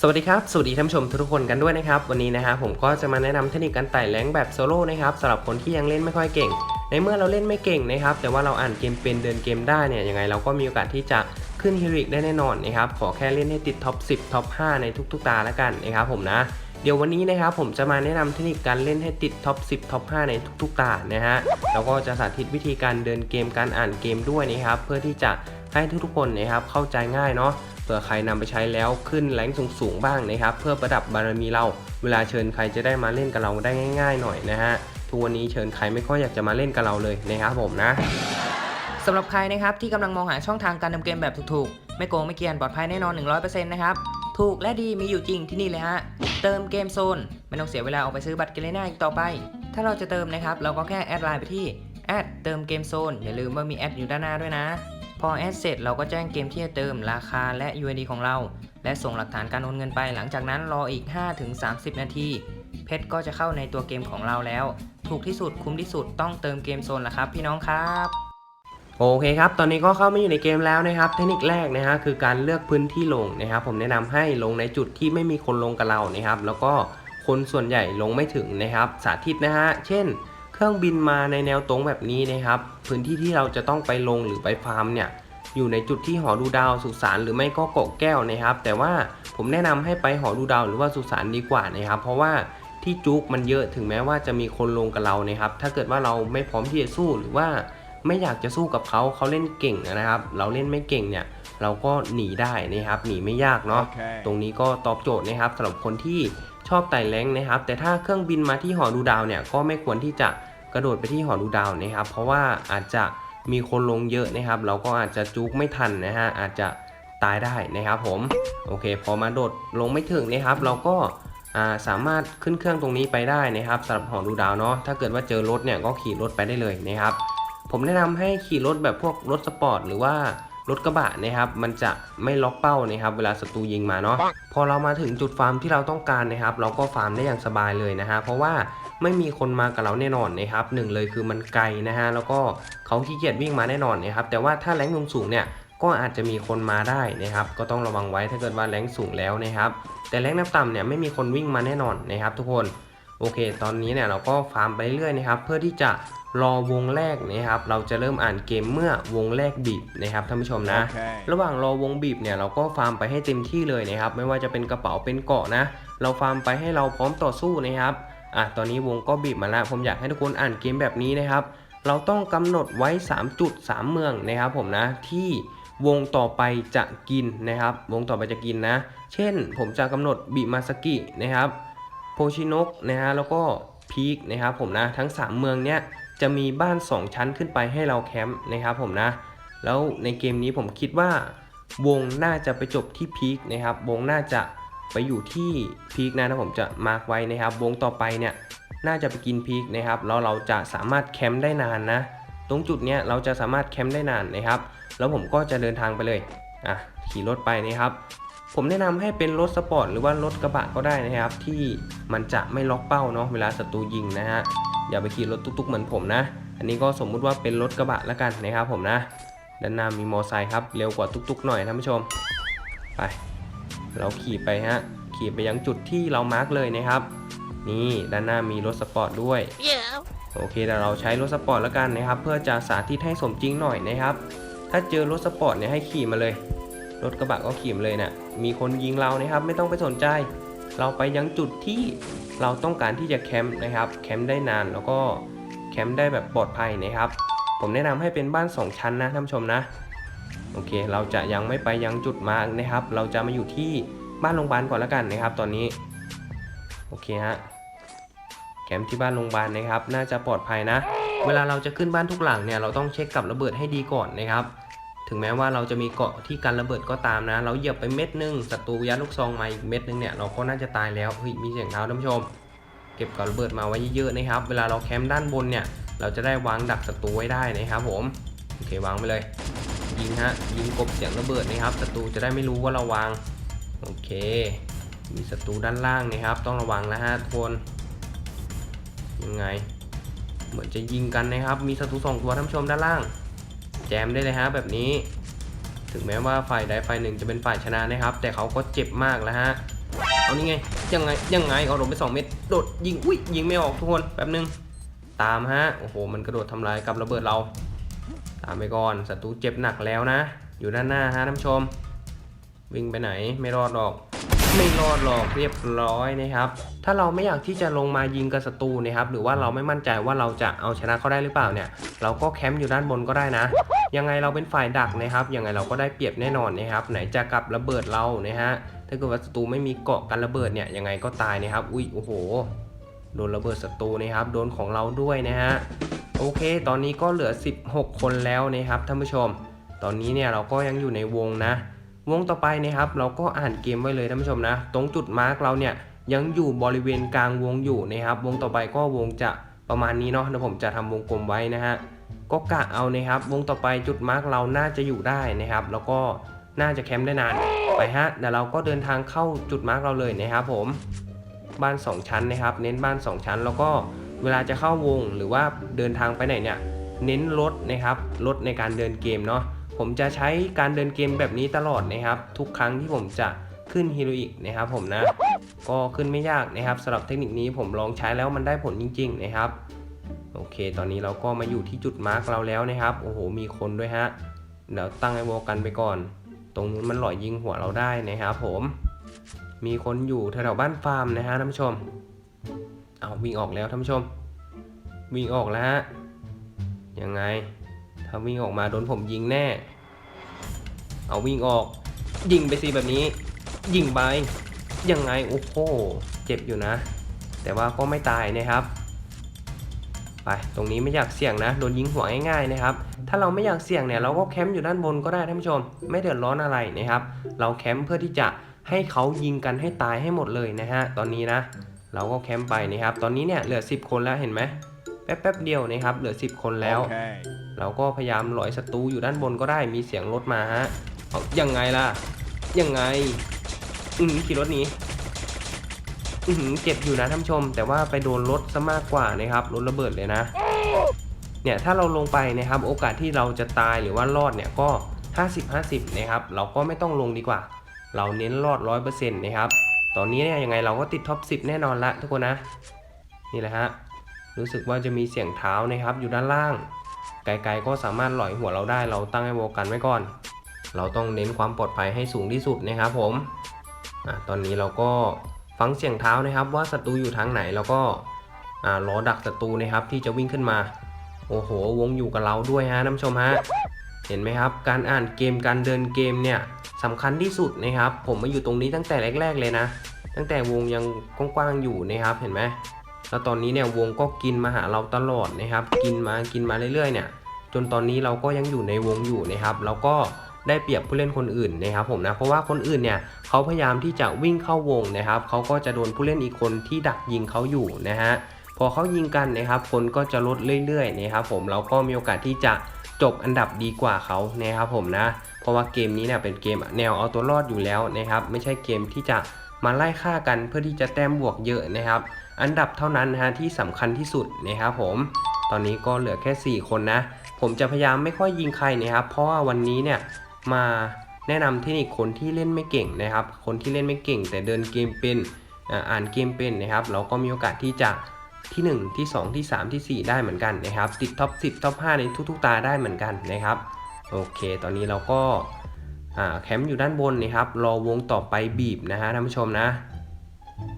สวัสดีครับ สวัสดีท่านผู้ชมทุกคนกันด้วยนะครับ วันนี้นะฮะผมก็จะมาแนะนำเทคนิคการไต่แรงแบบโซโล่นะครับสำหรับคนที่ยังเล่นไม่ค่อยเก่ง ในเมื่อเราเล่นไม่เก่งนะครับ แต่ว่าเราอ่านเกมเป็นเดินเกมได้เนี่ยยังไงเราก็มีโอกาสที่จะขึ้นฮิริกได้แน่นอนนะครับ ขอแค่เล่นให้ติดท็อป 10 ท็อป 5 ในทุกๆ ตาแล้วกันนะครับผมนะ เดี๋ยววันนี้นะครับผมจะมาแนะนำเทคนิคการเล่นให้ติดท็อป 10 ท็อป 5 ในทุกๆ ตานะฮะ แล้วก็จะสาธิตวิธีการเดินเกมการอ่านเกมด้วยนะครับ เพื่อที่จะให้ทุกๆคนนะครับเข้าใจง่ายเนาะ ผื่อใครนำไปใช้แล้วขึ้นแรงสูงๆบ้างนะครับ เพื่อประดับบารมีเรา เวลาเชิญใครจะได้มาเล่นกับเราได้ง่าย ๆ หน่อยนะฮะทุกวันนี้เชิญใครไม่ค่อยอยากจะมาเล่นกับเราเลยนะครับผมนะสำหรับใครนะครับที่กำลังมองหาช่องทางการทำเกมแบบถูกๆ ไม่โกงไม่เกียนปลอดภัยแน่นอน 100%นะครับ ถูกและดีมีอยู่จริงที่นี่เลยฮะ เติมเกมโซน ไม่ต้องเสียเวลาออกไปซื้อบัตรเกเรน่าอีกต่อไป ถ้าเราจะเติมนะครับ เราก็แค่แอดไลน์ไปที่แอดเติมเกมโซนอย่าลืมว่ามีแอดอยู่ด้านหน้าด้วยนะ พอแอดเสร็จเราก็แจ้งเกมที่จะเติมราคาและ UID ของเรา และส่งหลักฐานการโอนเงินไป หลังจากนั้นรออีก 5-30 นาที เพชรก็จะเข้าในตัวเกมของเราแล้ว ถูกที่สุดคุ้มที่สุดต้องเติมเกมโซนละครับ พี่น้องครับโอเคครับ ตอนนี้ก็เข้ามาอยู่ในเกมแล้วนะครับ เทคนิคแรกนะฮะคือการเลือกพื้นที่ลงนะครับ ผมแนะนำให้ลงในจุดที่ไม่มีคนลงกับเรานะครับ แล้วก็คนส่วนใหญ่ลงไม่ถึงนะครับ สาธิตนะฮะ เช่น เครื่องบินมาในแนวตรงแบบนี้นะครับ พื้นที่ที่เราจะต้องไปลงหรือไปฟาร์มเนี่ยอยู่ในจุดที่หอดูดาวสุสานหรือไม่ก็เกาะแก้วนะครับ แต่ว่าผมแนะนำให้ไปหอดูดาวหรือว่าสุสานดีกว่านะครับ เพราะว่าที่จุกมันเยอะถึงแม้ว่าจะมีคนลงกับเรานะครับ ถ้าเกิดว่าเราไม่พร้อมที่จะสู้หรือว่าไม่อยากจะสู้กับเขาเขาเล่นเก่งนะครับ เราเล่นไม่เก่งเนี่ยเราก็หนีได้นะครับหนีไม่ยากเนาะ Okay. ตรงนี้ก็ตอบโจทย์นะครับสำหรับคนที่ชอบไต่แรงนะครับ แต่ถ้าเครื่องบินมาที่หอดูดาวเนี่ยก็ไม่ควรที่จะ กระโดดไปที่หอดูดาวนะครับ เพราะว่าอาจจะมีคนลงเยอะนะครับ เราก็อาจจะจุกไม่ทันนะฮะอาจจะตายได้นะครับผมโอเค พอมาโดดลงไม่ถึงนะครับ เราก็าสามารถขึ้นเครื่องตรงนี้ไปได้นะครับสำหรับหอดูดาวเนาะถ้าเกิดว่าเจอรถเนี่ยก็ขี่รถไปได้เลยนะครับ ผมแนะนำให้ขี่รถแบบพวกรถสปอร์ตหรือว่ารถกระบะนะครับมันจะไม่ล็อกเป้านะครับ เวลาศัตรูยิงมาเนาะพอเรามาถึงจุดฟาร์มที่เราต้องการนะครับ เราก็ฟาร์มได้อย่างสบายเลยนะฮะเพราะว่า ไม่มีคนมากับเราแน่นอนนะครับหนึ่งเลยคือมันไกลนะฮะแล้วก็เขาขี้เกียจวิ่งมาแน่นอนนะครับแต่ว่าถ้าแรงสูงๆเนี่ยก็อาจจะมีคนมาได้นะครับ ก็ต้องระวังไว้ถ้าเกิดว่าแรงสูงแล้วนะครับ แต่แรงน้ำต่ำเนี่ยไม่มีคนวิ่งมาแน่นอนนะครับ ทุกคนโอเค ตอนนี้เนี่ยเราก็ฟาร์มไปเรื่อยๆนะครับ เพื่อที่จะรอวงแรกนะครับ เราจะเริ่มอ่านเกมเมื่อวงแรกบีบนะครับท่านผู้ชมนะ Okay. ระหว่างรอวงบีบเนี่ยเราก็ฟาร์มไปให้เต็มที่เลยนะครับ ไม่ว่าจะเป็นกระเป๋าเป็นเกาะนะ เราฟาร์มไปให้เราพร้อมต่อสู้นะครับ อะตอนนี้วงก็บีบมาแล้ว ผมอยากให้ทุกคนอ่านเกมแบบนี้นะครับ เราต้องกำหนดไว้ 3 จุด 3 เมืองนะครับผมนะที่วงต่อไปจะกินนะครับ วงต่อไปจะกินนะ เช่น ผมจะกำหนดบิมาสกินะครับโพชินกนะฮะแล้วก็พีคนะครับผมนะทั้ง 3 เมืองเนี้ยจะมีบ้าน 2 ชั้นขึ้นไปให้เราแคมป์นะครับผมนะ แล้วในเกมนี้ผมคิดว่าวงน่าจะไปจบที่พีคนะครับ วงน่าจะ ไปอยู่ที่พีคนะนะผมจะมาร์กไว้นะครับ วงต่อไปเนี่ยน่าจะไปกินพีคนะครับแล้วเราจะสามารถแคมป์ได้นานนะ ตรงจุดเนี้ยเราจะสามารถแคมป์ได้นานนะครับ แล้วผมก็จะเดินทางไปเลยอะขี่รถไปนะครับ ผมแนะนำให้เป็นรถสปอร์ตหรือว่ารถกระบะก็ได้นะครับ ที่มันจะไม่ล็อกเป้าเนาะเวลาศัตรูยิงนะฮะอย่าไปขี่รถตุ๊กๆเหมือนผมนะ อันนี้ก็สมมุติว่าเป็นรถกระบะแล้วกันนะครับผมนะด้านหน้ามีมอไซค์ครับเร็วกว่าตุ๊กๆหน่อยท่านผู้ชมไป เราขี่ไปฮะ ขี่ไปยังจุดที่เรามาร์กเลยนะครับ นี่ด้านหน้ามีรถสปอร์ตด้วย โอเคแต่เราใช้รถสปอร์ตแล้วกันนะครับ เพื่อจะสาธิตให้สมจริงหน่อยนะครับ ถ้าเจอรถสปอร์ตเนี่ยให้ขี่มาเลย รถกระบะก็ขี่มาเลยนะ่ะ มีคนยิงเรานะครับ ไม่ต้องไปสนใจ เราไปยังจุดที่เราต้องการที่จะแคมป์นะครับ แคมป์ได้นานแล้วก็แคมป์ได้แบบปลอดภัยนะครับ ผมแนะนำให้เป็นบ้าน 2 ชั้นนะท่านผู้ชมนะ โอเค เราจะยังไม่ไปยังจุดมาร์กนะครับ เราจะมาอยู่ที่บ้านโรงพยาบาลก่อนแล้วกันนะครับ ตอนนี้ โอเคฮะแคมป์ที่บ้านโรงพยาบาลนะครับ น่าจะปลอดภัยนะ เวลาเราจะขึ้นบ้านทุกหลังเนี่ยเราต้องเช็คกับระเบิดให้ดีก่อนนะครับ ถึงแม้ว่าเราจะมีเกาะที่กันระเบิดก็ตามนะ เราเหยียบไปเม็ดนึงศัตรูยัดลูกซองมาอีกเม็ดนึงเนี่ยเราก็น่าจะตายแล้วเฮ้ยมีเสียงเท้าท่านผู้ชม เก็บกาะระเบิดมาไว้เยอะๆนะครับ เวลาเราแคมป์ด้านบนเนี่ยเราจะได้วางดักศัตรูไว้ได้นะครับผมโอเควางไปเลย ยิงฮะ ยิงกบเสียงระเบิดนะครับศัตรูจะได้ไม่รู้ว่าเราวาง โอเค มีศัตรูด้านล่างนะครับ ต้องระวังนะฮะทุกคน ยังไง เหมือนจะยิงกันนะครับ มีศัตรูสองตัวท่านผู้ชมด้านล่าง แจมได้เลยฮะแบบนี้ ถึงแม้ว่าฝ่ายใดฝ่ายหนึ่งจะเป็นฝ่ายชนะนะครับ แต่เขาก็เจ็บมากแล้วฮะ เอานี่ไง ยังไง ยังไง เอาโดนไป2เม็ด โดดยิง อุ้ยยิงไม่ออกทุกคน แป๊บนึง ตามฮะ โอ้โห มันกระโดดทำลายกับระเบิดเราามไปก่อนศัตรูเจ็บหนักแล้วนะ อยู่ด้านหน้าฮะท่านผู้ชม วิ่งไปไหนไม่รอดหรอก ไม่รอดหรอกเรียบร้อยนะครับ ถ้าเราไม่อยากที่จะลงมายิงกับศัตรูนะครับ หรือว่าเราไม่มั่นใจว่าเราจะเอาชนะเขาได้หรือเปล่าเนี่ย เราก็แคมป์อยู่ด้านบนก็ได้นะ ยังไงเราเป็นฝ่ายดักนะครับ ยังไงเราก็ได้เปรียบแน่นอนนะครับ ไหนจะกับระเบิดเรานะฮะ ถ้าเกิดว่าศัตรูไม่มีเกาะกันระเบิดเนี่ย ยังไงก็ตายนะครับ อุ้ยโอ้โห โดนระเบิดศัตรูนะครับ โดนของเราด้วยนะฮะ โอเค ตอนนี้ก็เหลือ 16 คนแล้วนะครับท่านผู้ชม ตอนนี้เนี่ยเราก็ยังอยู่ในวงนะ วงต่อไปนะครับ เราก็อ่านเกมไว้เลยท่านผู้ชมนะ ตรงจุดมาร์กเราเนี่ยยังอยู่บริเวณกลางวงอยู่นะครับ วงต่อไปก็วงจะประมาณนี้เนาะเดี๋ยวผมจะทำวงกลมไว้นะฮะ ก็กะเอานะครับ วงต่อไปจุดมาร์กเราน่าจะอยู่ได้นะครับ แล้วก็น่าจะแคมป์ได้นาน ไปฮะ เดี๋ยวเราก็เดินทางเข้าจุดมาร์กเราเลยนะครับผม บ้าน 2 ชั้นนะครับ เน้นบ้าน 2 ชั้น แล้วก็เวลาจะเข้าวงหรือว่าเดินทางไปไหนเนี่ย เน้นรถนะครับรถในการเดินเกมเนาะ ผมจะใช้การเดินเกมแบบนี้ตลอดนะครับ ทุกครั้งที่ผมจะขึ้นฮีโรอีกนะครับผมนะ ก็ขึ้นไม่ยากนะครับสำหรับเทคนิคนี้ผมลองใช้แล้วมันได้ผลจริง ๆ นะครับ โอเค ตอนนี้เราก็มาอยู่ที่จุดมาร์กเราแล้วนะครับ โอ้โห มีคนด้วยฮะ เดี๋ยวตั้งไอโวกันไปก่อน ตรงนู้นมันหล่อยยิงหัวเราได้นะครับผม มีคนอยู่แถวบ้านฟาร์มนะฮะท่านผู้ชม เอาวิ่งออกแล้วท่านผู้ชม วิ่งออกแล้วฮะ ยังไง ถ้าวิ่งออกมาโดนผมยิงแน่ เอาวิ่งออก ยิงไปสิแบบนี้ ยิงไป ยังไง โอ้โห เจ็บอยู่นะ แต่ว่าก็ไม่ตายนะครับ ไป ตรงนี้ไม่อยากเสี่ยงนะ โดนยิงหัวง่ายๆนะครับ ถ้าเราไม่อยากเสี่ยงเนี่ย เราก็แคมป์อยู่ด้านบนก็ได้ท่านผู้ชม ไม่เดือดร้อนอะไรนะครับ เราแคมป์เพื่อที่จะ ให้เขายิงกันให้ตายให้หมดเลยนะฮะ ตอนนี้นะ เราก็แคมป์ไปนะครับ ตอนนี้เนี่ยเหลือ 10 คนแล้วเห็นไหมแป๊บๆเดียวนะครับ เหลือ 10 คนแล้ว Okay. เราก็พยายามหลอยศัตรูอยู่ด้านบนก็ได้มีเสียงรถมาฮะเอายังไงล่ะ ยังไง อือหือขี่รถหนีอือหือเจ็บอยู่นะท่านผู้ชม แต่ว่าไปโดนรถซะมากกว่านะครับรถระเบิดเลยนะ เนี่ยถ้าเราลงไปนะครับ โอกาสที่เราจะตายหรือว่ารอดเนี่ยก็ 50-50 นะครับ เราก็ไม่ต้องลงดีกว่า เราเน้นรอด 100%นะครับ ตอนนี้เนี่ยยังไงเราก็ติดท็อป 10 แน่นอนละทุกคนนะ นี่แหละฮะ รู้สึกว่าจะมีเสียงเท้านะครับอยู่ด้านล่าง ไกลๆก็สามารถหลอยหัวเราได้ เราตั้งไอ้โวกันไว้ก่อน เราต้องเน้นความปลอดภัยให้สูงที่สุดนะครับผมอตอนนี้เราก็ฟังเสียงเท้านะครับ ว่าศัตรูอยู่ทางไหนแล้วก็อ่ารอดักศัตรูนะครับที่จะวิ่งขึ้นมา โอ้โห วงอยู่กับเราด้วยฮะท่านผู้ชมฮะ เห็นไหมครับ การอ่านเกมการเดินเกมเนี่ยสำคัญที่สุดนะครับ ผมมาอยู่ตรงนี้ตั้งแต่แรก ๆ เลยนะ ตั้งแต่วงยังกว้างๆอยู่นะครับเห็นไหมแล้วตอนนี้เนี่ยวงก็กินมาหาเราตลอดนะครับ กินมากินมาเรื่อยๆ เนี่ย จนตอนนี้เราก็ยังอยู่ในวงอยู่นะครับเราก็ได้เปรียบผู้เล่นคนอื่นนะครับผมนะเพราะว่าคนอื่นเนี่ยเขาพยายามที่จะวิ่งเข้าวงนะครับเขาก็จะโดนผู้เล่นอีกคนที่ดักยิงเขาอยู่นะฮะพอเขายิงกันนะครับ คนก็จะลดเรื่อยๆนะครับผมเราก็มีโอกาสที่จะ จบอันดับดีกว่าเขานะครับผมนะ เพราะว่าเกมนี้เนี่ยเป็นเกมแนวเอาตัวรอดอยู่แล้วนะครับ ไม่ใช่เกมที่จะมาไล่ฆ่ากันเพื่อที่จะแต้มบวกเยอะนะครับ อันดับเท่านั้นนะฮะที่สำคัญที่สุดนะครับผม ตอนนี้ก็เหลือแค่ 4 คนนะ ผมจะพยายามไม่ค่อยยิงใครนะครับ เพราะว่าวันนี้เนี่ยมาแนะนำเทคนิคคนที่เล่นไม่เก่งนะครับ คนที่เล่นไม่เก่ง แต่เดินเกมเป็นอ่านเกมเป็นนะครับ เราก็มีโอกาสที่จะ ที่ 1 ที่ 2 ที่ 3 ที่ 4 ได้เหมือนกันนะครับ ติดท็อป 10 ท็อป 5 ในทุกๆ ตาได้เหมือนกันนะครับ โอเค ตอนนี้เราก็าแคมป์อยู่ด้านบนนะครับ รอวงต่อไปบีบนะฮะท่านผู้ชมนะ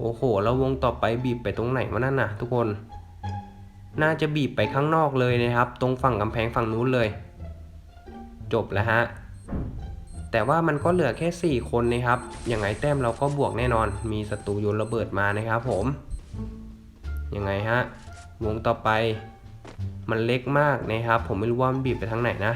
โอ้โห แล้ววงต่อไปบีบไปตรงไหนวะนั่นน่ะ ทุกคน น่าจะบีบไปข้างนอกเลยนะครับ ตรงฝั่งกำแพงฝั่งนู้นเลย จบแล้วฮะ แต่ว่ามันก็เหลือแค่ 4 คนนะครับ ยังไงแต้มเราก็บวกแน่นอน มีศัตรูโยนระเบิดมานะครับผม ยังไงฮะ วงต่อไปมันเล็กมากนะครับ ผมไม่รู้ว่ามันบีบไปทางไหนนะ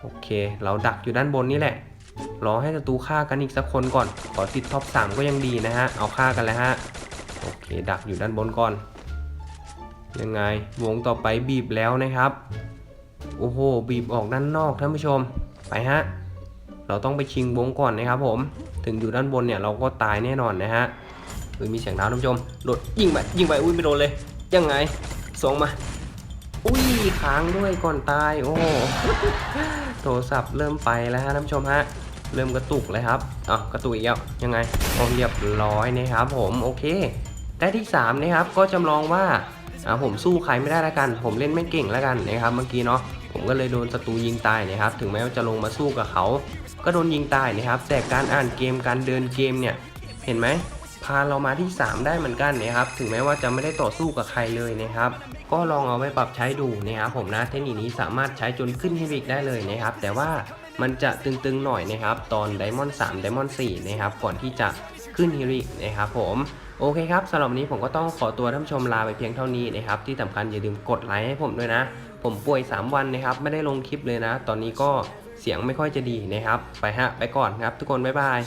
โอเค เราดักอยู่ด้านบนนี่แหละ รอให้ศัตรูฆ่ากันอีกสักคนก่อน ขอติดท็อป 3 ก็ยังดีนะฮะ เอาฆ่ากันแล้วฮะ โอเค ดักอยู่ด้านบนก่อน ยังไง วงต่อไปบีบแล้วนะครับ โอ้โห บีบออกด้านนอกท่านผู้ชม ไปฮะ เราต้องไปชิงวงก่อนนะครับผม ถึงอยู่ด้านบนเนี่ยเราก็ตายแน่นอนนะฮะ เฮ้ยมีเสียงเท้าท่านผู้ชมโดดยิงไปยิงไปอุ้ยไม่โดนเลย ยังไงส่งมา อุ้ยค้างด้วยก่อนตายโอ้โทรศัพท์เริ่มไปแล้วฮะท่านผู้ชมฮะเริ่มกระตุกเลยครับอะกระตุกอีกแล้วยังไงโอ้เรียบร้อยนะครับผมโอเค ได้ที่3นะครับก็จำลองว่าอ่าผมสู้ใครไม่ได้แล้วกัน ผมเล่นไม่เก่งแล้วกันนะครับเมื่อกี้เนาะผมก็เลยโดนศัตรูยิงตายนะครับ ถึงแม้ว่าจะลงมาสู้กับเขา ก็โดนยิงตายนะครับ แต่การอ่านเกมการเดินเกมเนี่ย เห็นไหม พาเรามาที่ 3 ได้เหมือนกันนะครับ ถึงแม้ว่าจะไม่ได้ต่อสู้กับใครเลยนะครับ ก็ลองเอาไปปรับใช้ดูนะครับผมนะ เทคนิคนี้สามารถใช้จนขึ้นเฮบิกได้เลยนะครับ แต่ว่ามันจะตึงๆหน่อยนะครับ ตอนไดมอนด์3ไดมอนด์4นะครับ ก่อนที่จะขึ้นเฮบิกนะครับผมโอเคครับสำหรับวันนี้ผมก็ต้องขอตัวท่านผู้ชมลาไปเพียงเท่านี้นะครับ ที่สำคัญอย่าลืมกดไลค์ให้ผมด้วยนะ ผมป่วย 3 วันนะครับ ไม่ได้ลงคลิปเลยนะ ตอนนี้ก็เสียงไม่ค่อยจะดีนะครับ ไปฮะ ไปก่อนครับ ทุกคน บ๊ายบาย